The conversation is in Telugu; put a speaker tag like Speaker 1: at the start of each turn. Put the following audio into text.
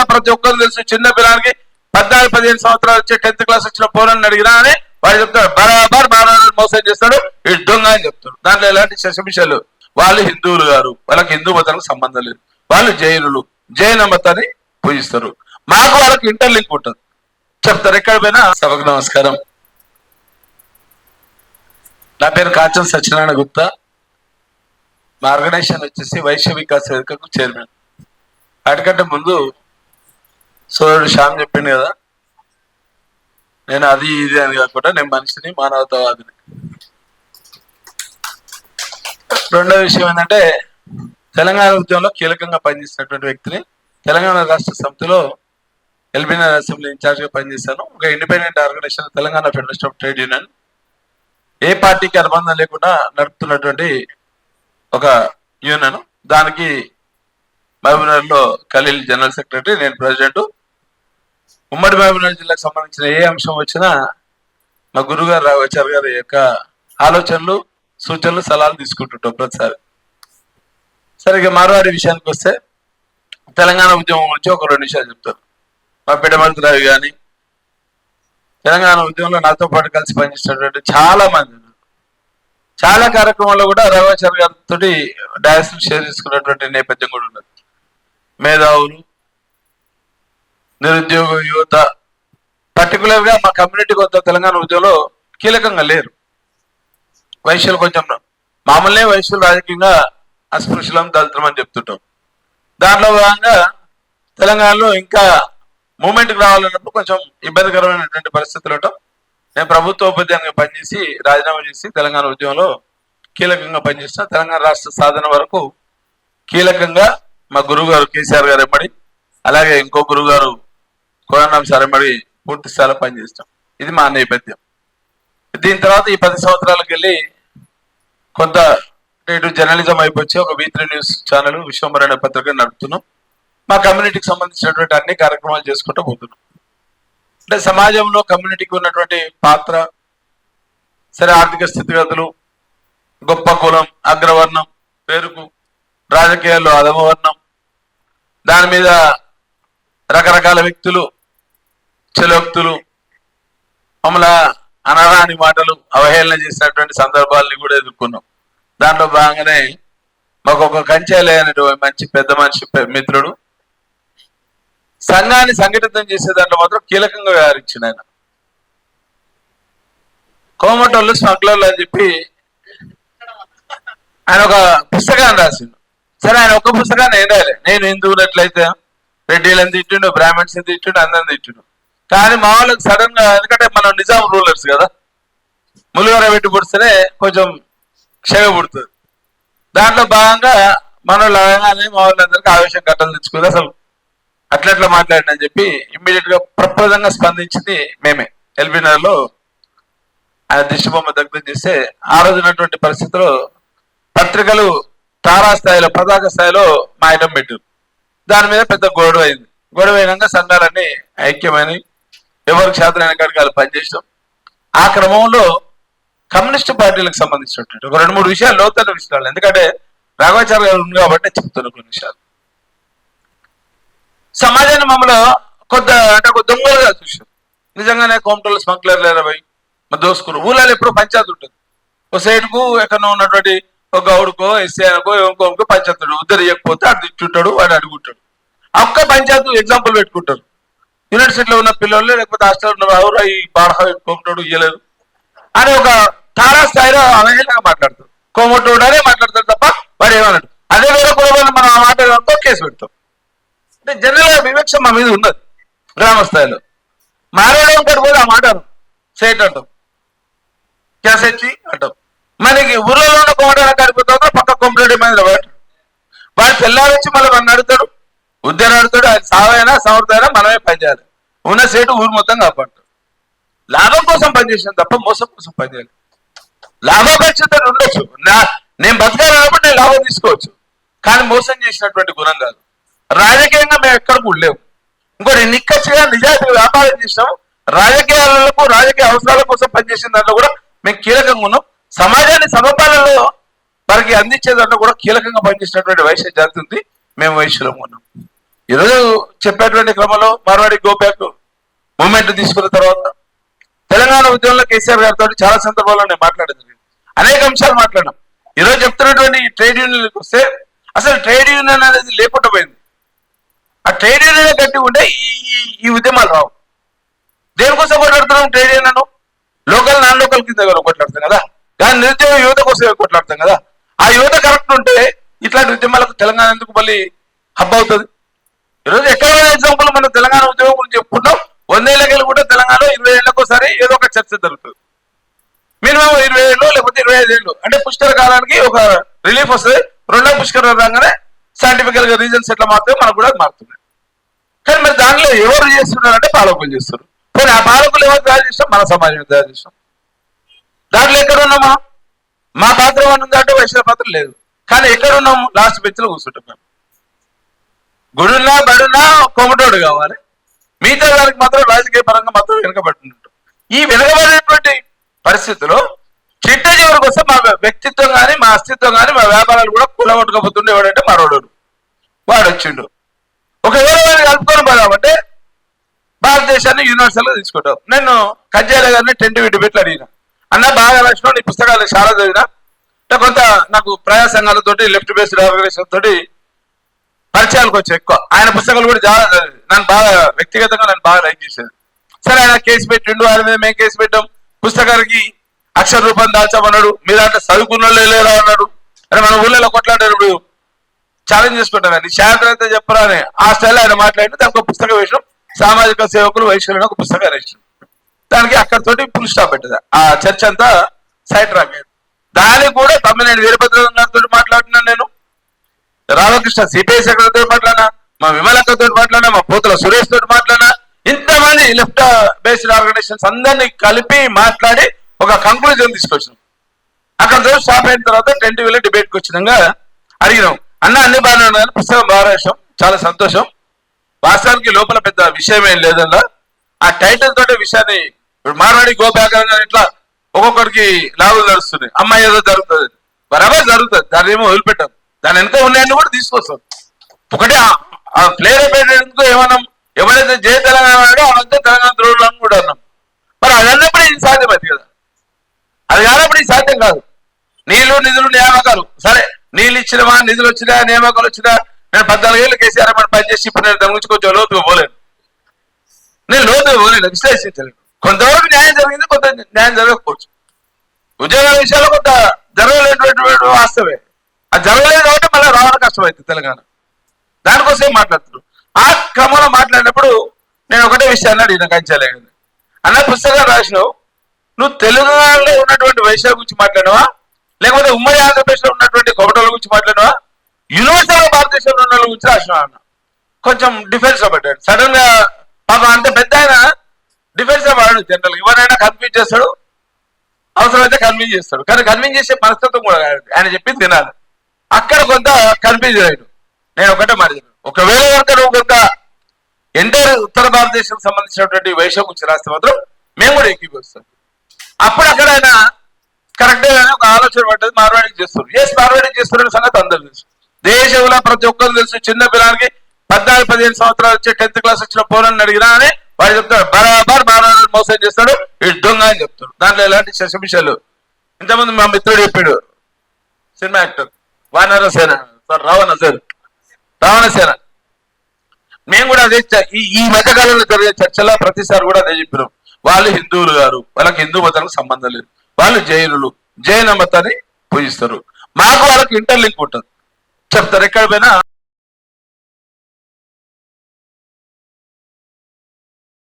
Speaker 1: కూడా ప్రతి ఒక్కరు తెలుసు. చిన్న పిల్లలకి పద్నాలుగు పదిహేను సంవత్సరాలు వచ్చి టెన్త్ క్లాస్ వచ్చిన పోరని అడిగినా అని వాడు చెప్తాడు బరాబర్ మానవులను మోసం చేస్తాడు ఈ దొంగ అని చెప్తాడు. దాంట్లో ఎలాంటి శశమిషలు వాళ్ళు హిందువులు గారు వాళ్ళకి హిందూ మతానికి సంబంధం లేదు. వాళ్ళు జైనులు. జైన మతాన్ని పూజిస్తారు. మాకు వాళ్ళకి ఇంటర్లింక్ ఉంటుంది. చెప్తారు ఎక్కడ పోయినా సభకు నమస్కారం. నా పేరు కాచం సత్యనారాయణ గుప్తా. మా ఆర్గనైజేషన్ వచ్చేసి వైశ్య వికాస్ వేదికకు చైర్మన్. అటుకంటే ముందు సో శ్యామ్ చెప్పింది కదా? నేను అది ఇది అని కాకుండా నేను మనిషిని మానవతావాదిని. రెండో విషయం ఏంటంటే తెలంగాణ ఉద్యమంలో కీలకంగా పనిచేసినటువంటి వ్యక్తిని తెలంగాణ రాష్ట్ర సమితిలో ఎల్బీనగర్ అసెంబ్లీ ఇన్ఛార్జ్గా పనిచేశాను. ఒక independent organisation Telangana federation of trade union. ఏ పార్టీకి అనుబంధం లేకుండా నడుపుతున్నటువంటి ఒక యూనియన్. దానికి మహబూబ్నగర్లో ఖలీల్ జనరల్ సెక్రటరీ నేను ప్రెసిడెంట్. ఉమ్మడి మహబూబ్నగర్ జిల్లాకు సంబంధించిన ఏ అంశం వచ్చినా మా గురుగారు రాఘవాచార్య గారి యొక్క ఆలోచనలు సూచనలు సలహాలు తీసుకుంటుంటాం ప్రతిసారి. సరిగ్గా మారువారి విషయానికి వస్తే తెలంగాణ ఉద్యమం గురించి ఒక రెండు విషయాలు చెప్తారు మా పిడమర్తి కానీ తెలంగాణ ఉద్యమంలో నాతో పాటు కలిసి పనిచేసినటువంటి చాలా మంది ఉన్నారు. చాలా కార్యక్రమాల్లో కూడా రఘుచారి గారితో డయాస్ షేర్ చేసుకున్నటువంటి నేపథ్యం కూడా ఉన్నది. మేధావులు నిరుద్యోగ యువత పర్టికులర్గా మా కమ్యూనిటీ కొంత తెలంగాణ ఉద్యోగంలో కీలకంగా లేరు. వైశ్యులు కొంచెం మామూలునే వైశ్యులు రాజకీయంగా అస్పృశ్యులం దళితం అని చెప్తుంటాం. దాంట్లో భాగంగా తెలంగాణలో ఇంకా మూమెంట్కి రావాలన్నప్పుడు కొంచెం ఇబ్బందికరమైనటువంటి పరిస్థితులు ఉండటం. నేను ప్రభుత్వ ఉపాధ్యాయంగా పనిచేసి రాజీనామా చేసి తెలంగాణ ఉద్యమంలో కీలకంగా పనిచేసిన తెలంగాణ రాష్ట్ర సాధన వరకు కీలకంగా మా గురువు గారు కేసీఆర్ గారు ఎమ్మడి అలాగే ఇంకో గురువు గారు కోరణం సరమడి పూర్తి స్థాయిలో పనిచేస్తాం. ఇది మా నేపథ్యం. దీని తర్వాత ఈ పది సంవత్సరాలకు వెళ్ళి కొంత ఇటు జర్నలిజం అయిపోయి ఒక వీట్రీ న్యూస్ ఛానల్ విశ్వంబర అనే పత్రిక నడుపుతున్నాం. మా కమ్యూనిటీకి సంబంధించినటువంటి అన్ని కార్యక్రమాలు చేసుకుంటూ పోతున్నాం. అంటే సమాజంలో కమ్యూనిటీకి ఉన్నటువంటి పాత్ర సరే ఆర్థిక స్థితిగతులు గొప్ప కులం అగ్రవర్ణం పేరుకు రాజకీయాల్లో అధమవర్ణం దాని మీద రకరకాల వ్యక్తులు చలోక్తులు మమ్మల్ని అనరాని మాటలు అవహేళన చేసినటువంటి సందర్భాలని కూడా ఎదుర్కొన్నాం. దాంట్లో భాగంగానే మాకు ఒక కంచెలే అనేటువంటి మంచి పెద్ద మనిషి మిత్రుడు. సంఘాన్ని సంఘటితం చేసే దాంట్లో మాత్రం కీలకంగా వ్యవహరించిన ఆయన. కోమటోళ్ళు స్మగ్లర్లు అని చెప్పి ఆయన ఒక పుస్తకాన్ని రాసిండు. సరే ఆయన ఒక పుస్తకాన్ని ఏం రాయలే. నేను హిందువునట్లయితే రెడ్డిలను తిట్టిండు బ్రాహ్మణ్స్ తిట్టిండు అందరిని తిట్టిండు. కానీ మా వాళ్ళకి సడన్గా ఎందుకంటే మనం నిజాం రూలర్స్ కదా. ములుగర పెట్టి పుడితేనే కొంచెం క్షయ పుడుతుంది. దాంట్లో భాగంగా మన లాగానే మా వాళ్ళందరికీ ఆవేశం కట్టలు తెచ్చుకుంది అసలు అట్లట్లా మాట్లాడినని చెప్పి ఇమ్మీడియట్గా ప్రప్రదంగా స్పందించింది మేమే. ఎల్బీనగర్లో ఆయన దిష్టిబొమ్మ దగ్గర చేస్తే ఆ రోజునటువంటి పరిస్థితిలో పత్రికలు తారా స్థాయిలో పతాక స్థాయిలో మా ఐటమ్ పెట్టారు. దాని మీద పెద్ద గొడవ అయింది. గొడవ అయినాక సంఘాలన్నీ ఐక్యమైనవి. ఎవరికి శాతం కాడికి వాళ్ళు పనిచేసాం ఆ క్రమంలో కమ్యూనిస్ట్ పార్టీలకు సంబంధించినటువంటి ఒక రెండు మూడు విషయాలు లోతైన విషయాలు ఎందుకంటే రాఘవాచార్య గారు ఉంది కాబట్టి నేను కొన్ని విషయాలు. సమాజాన్ని మమ్మల్ని కొద్ది అంటే ఒక దొంగలుగా చూసారు నిజంగానే కోమటోళ్ళు స్మగ్లర్ లేరా పోయి మా దోసుకురు ఊళ్ళలో ఎప్పుడు పంచాయతీ ఉంటుంది. ఒక సైడ్కు ఎక్కడో ఉన్నటువంటి ఒక గౌడుకో ఎస్సీ అనుకో ఇంకోకో పంచాయతీ ఉద్దరు ఇవ్వకపోతే అటు తిట్టుంటాడు వాడు అడుగుంటాడు. ఒక్క పంచాయతీ ఎగ్జాంపుల్ పెట్టుకుంటారు. యూనివర్సిటీలో ఉన్న పిల్లలు లేకపోతే హాస్టల్ ఉన్న ఎవరు ఈ బాడహ కోమటోడు ఇయ్యలేదు. అని ఒక తారా స్థాయిలో అవహేళనగా మాట్లాడతారు అనే మాట్లాడతారు తప్ప వాడు ఏమన్నాడు అదే వేరే కులవాళ్ళు మనం ఆ మాట అనుకో కేసు పెడతాం. అంటే జనరల్ వివక్ష మా మీద ఉన్నది గ్రామ స్థాయిలో. మారేడు ఉంటాడు కూడా ఆ మాట అను. సేట్ అంటాం. క్యాసెచ్చి అంటాం. మనకి ఊర్లో ఉన్న కోమటాన కడిపోతుందో పక్క కొంపలేడి మీద వాడు వాడు తెల్లారొచ్చి మళ్ళీ మన అడుగుతాడు ఆయన సావైనా సమర్థమైనా మనమే పనిచేయాలి. ఉన్న సేటు ఊరు మొత్తం కాపాడు లాభం కోసం పనిచేసిన తప్ప మోసం కోసం పనిచేయాలి. లాభాపేక్షత ఉండొచ్చు. నా నేను బతకాలి కాబట్టి నేను లాభం తీసుకోవచ్చు. కానీ మోసం చేసినటువంటి గుణం కాదు. రాజకీయంగా మేము ఎక్కడ ఉండలేము ఇంకోటి నిక్కచ్చిగా నిజాయితీ వ్యాపారం చేసినాము. రాజకీయాలకు రాజకీయ అవసరాల కోసం పనిచేసిన దాంట్లో కూడా మేము కీలకంగా ఉన్నాం. సమాజాన్ని సమపాలనలో వారికి అందించే దాంట్లో కూడా కీలకంగా పనిచేసినటువంటి వైశ్య జరుగుతుంది మేము వయసులో ఉన్నాం. ఈరోజు చెప్పేటువంటి క్రమంలో మార్వాడి గోప్యాక్ మూమెంట్ తీసుకున్న తర్వాత తెలంగాణ ఉద్యమంలో కేసీఆర్ గారితో చాలా సందర్భాల్లో నేను మాట్లాడేది అనేక అంశాలు మాట్లాడినాం. ఈరోజు చెప్తున్నటువంటి ట్రేడ్ యూనియన్లకు వస్తే అసలు ట్రేడ్ యూనియన్ అనేది లేకుండా పోయింది. ఆ ట్రేడ్ యూనియన్ గట్టి ఉంటే ఈ ఈ- ఉద్యమాలు రావు. దేనికోసం కొట్లాడుతున్నాం trade union local non local కింద కొట్లాడుతాం కదా. దాని నిరుద్యోగ యువత కోసం కొట్లాడతాం కదా. ఆ యువత కరెక్ట్ ఉంటే ఇట్లాంటి ఉద్యమాలకు తెలంగాణ ఎందుకు మళ్ళీ హబ్ అవుతుంది? ఈరోజు ఎక్కడ ఎగ్జాంపుల్ మనం తెలంగాణ ఉద్యమం గురించి చెప్పుకుంటాం. వందేళ్ళకెళ్ళి కూడా తెలంగాణ ఇరవై ఏళ్ళకోసారి ఏదో ఒక చర్చ జరుగుతుంది. మినిమం ఇరవై ఏళ్ళు లేకపోతే ఇరవై ఐదు ఏళ్ళు. అంటే పుష్కర కాలానికి ఒక రిలీఫ్ వస్తుంది. రెండో పుష్కర రాగానే సైంటిఫికల్గా రీజన్స్ ఎట్లా మాత్రమే మనకు కూడా మారుతున్నాయి. మారుతుంది కానీ మరి దానిలో ఎవరు చేస్తున్నారంటే పాలకులు చేస్తారు కానీ ఆ పాలకులు ఎవరు తయారు చేస్తాం మన సమాజం తయారు చేస్తాం దాంట్లో ఎక్కడ ఉన్నామా? మా పాత్ర ఏమన్నా ఉందంటే వైశ్య పాత్ర లేదు. కానీ ఎక్కడ లాస్ట్ బెంచ్లో కూర్చుంటాం మేము. గుడున్నా బడున్నా కొమటోడు కావాలి. మిగతా వారికి మాత్రం రాజకీయ పరంగా మాత్రం వెనుకబడుతుంటాం. ఈ వెనుకబడినటువంటి పరిస్థితిలో చిట్ట చివరికి వస్తే మా వ్యక్తిత్వం కానీ మా అస్తిత్వం కానీ మా వ్యాపారాలు కూడా కూలగొట్టుకోబోతుండే ఎవడంటే మరోడు వాడు. వచ్చిండు. ఒకవేళ వాడిని కలుపుకొని పోదామంటే భారతదేశాన్ని యూనివర్సల్గా తీసుకుంటాం. నేను కజ్జాల గారిని టెంట్ విడిపెట్లు అడిగిన. అన్న బాగా రాసిన నీ పుస్తకాలు చాలా చదివినా. కొంత నాకు ప్రజా సంఘాలతోటి లెఫ్ట్ బేస్డ్ ఆర్గనైజేషన్ తోటి పరిచయాలకు వచ్చాయి ఎక్కువ. ఆయన పుస్తకాలు కూడా చాలా నన్ను బాగా వ్యక్తిగతంగా నన్ను బాగా లైక్ చేసేది సరే ఆయన కేసు పెట్టిండు ఆయన మీద మేము కేసు పెట్టాం. పుస్తకానికి అక్షర రూపం దాల్చామన్నాడు. మీ దాంట్లో చదువుకున్న వాళ్ళు లేరా అన్నాడు. అరే మన ఊళ్ళో ఇప్పుడు? ఛాలెంజ్ చేసుకుంటాను నీ శాంతి చెప్పరా అని. ఆ స్టైల్ ఆయన మాట్లాడి దానికి ఒక పుస్తకం వేసినాం. సామాజిక సేవకులు వైశ్యులను ఒక పుస్తకం వేసినాం. దానికి అక్కడతోటి ఫుల్ స్టాప్ పెట్టదు ఆ చర్చ అంతా సైడ్ రాక్ అయింది దానికి కూడా తమ్మినేని వీరభద్రం గారితో మాట్లాడుతున్నాను నేను. రామకృష్ణ సిపిఐ సెక్రటరీతో మాట్లాడినా మా విమలక్కతో మాట్లాడినా మా పోతుల సురేష్ తోటి మాట్లాడినా ఇంతమంది లెఫ్ట్ బేస్డ్ ఆర్గనైజేషన్స్ అందరినీ కలిపి మాట్లాడి ఒక కంక్లూజన్ తీసుకొచ్చినాం. అక్కడ చూసి స్టాప్ అయిన తర్వాత టెంట్ వీళ్ళ డిబేట్కి వచ్చినాక అడిగినాం అన్న అన్ని బాగానే ఉన్నాయి? పుస్తకం బాగా చాలా సంతోషం. వాస్తవానికి లోపల పెద్ద విషయం ఏం లేదన్నా ఆ టైటిల్ తోటే విషయాన్ని ఇప్పుడు మార్వాడి గోపాకరంగా ఇట్లా ఒక్కొక్కరికి లాభం జరుగుతుంది అమ్మాయి ఏదో జరుగుతుంది. బరాబర్ జరుగుతుంది. దాన్ని ఏమో వదిలిపెట్టాం. దాని వెనుక ఉన్నాయని కూడా తీసుకొస్తాం. ఒకటి ప్లేయర్ అయిపోయేందుకు ఏమన్నాం ఎవరైతే జయ తెలంగాణ అన్నాడో అనంతే తెలంగాణ ద్రోహులు అని కూడా అన్నాం. మరి అది అన్నప్పుడు ఇది సాధ్యమైంది కదా. అది కానప్పుడు ఇది సాధ్యం కాదు. నీళ్ళు నిధులు నియామకాలు. సరే నీళ్ళు ఇచ్చినవా నిధులు వచ్చినా నియామకాలు వచ్చినా నేను పద్నాలుగేళ్ళు కేసీఆర్ పని చేసి ఇప్పుడు నేను దాని గురించి కొంచెం లోతుగా పోలేను. నేను లోతుగా పోలేను. విశ్లేషించలేను. కొంతవరకు న్యాయం జరిగింది కొంత న్యాయం జరగకపోవచ్చు. ఉద్యోగాల విషయాల్లో కొంత జరగలేనటువంటి వాస్తవే అది జరగలేదు కాబట్టి మళ్ళీ రావడం కష్టమైంది తెలంగాణ. దానికోసం మాట్లాడుతున్నారు ఆ క్రమంలో మాట్లాడినప్పుడు నేను ఒకటే విషయాన్ని అడిగిన కంచాలేదు అన్న పుస్తకం రాసినావు. నువ్వు తెలంగాణలో ఉన్నటువంటి వైశాఖ గురించి మాట్లాడినవా? లేకపోతే ఉమ్మడి ఆంధ్రప్రదేశ్లో ఉన్నటువంటి కొమటల గురించి మాట్లాడినవా? యూనివర్సల్ భారతదేశంలో ఉన్న గురించి రాసినావా అన్న? కొంచెం డిఫెన్స్లో పెట్టాడు. సడన్గా పాపం అంత పెద్ద ఆయన డిఫెన్స్ వాడు జనరల్ ఎవరైనా కన్ఫ్యూజ్ చేస్తాడు అవసరమైతే కన్విన్స్ చేస్తాడు. కానీ కన్విన్స్ చేసే మనస్తత్వం కూడా ఆయన చెప్పింది తినాలి అక్కడ కొంత కన్ఫ్యూజ్ అయ్యాడు నేను ఒకటే మాట ఒకవేళ కనుక నువ్వు కొంత ఎంటైర్ ఉత్తర భారతదేశం సంబంధించినటువంటి వైశ్యం గురించి రాస్తే మాత్రం మేము కూడా ఎక్కిపోస్తాం అప్పుడు అక్కడ ఆయన కరెక్ట్గా ఒక ఆలోచన పడ్డది మార్వాడికి చేస్తారు. ఎస్ మార్వాడికి చేస్తున్న సంగతి అందరూ తెలుసు. దేశంలో ప్రతి ఒక్కరు తెలుసు. చిన్న పిల్లలకి పద్నాలుగు పదిహేను సంవత్సరాలు వచ్చే టెన్త్ క్లాస్ వచ్చిన పోరని అడిగినా అని వాడు చెప్తాడు బరాబర్ మార్వాడు మోసం చేస్తాడు ఈ దొంగ అని చెప్తాడు. దాంట్లో ఎలాంటి శశమిషాలు ఇంతమంది మా మిత్రుడు చెప్పాడు సినిమా యాక్టర్ వానరసేన సార్ రావణ సేన రావణసేన మేము కూడా అదే ఈ ఈ మధ్య జరిగే చర్చలో ప్రతిసారి కూడా అదే చెప్పినాం. వాళ్ళు హిందువులు గారు వాళ్ళకి హిందూ మతానికి సంబంధం లేదు. వాళ్ళు జైనులు జైన మతాన్ని పూజిస్తారు. మాకు వాళ్ళకి ఇంటర్లింక్ ఉంటుంది. చెప్తారు ఎక్కడ పోయినా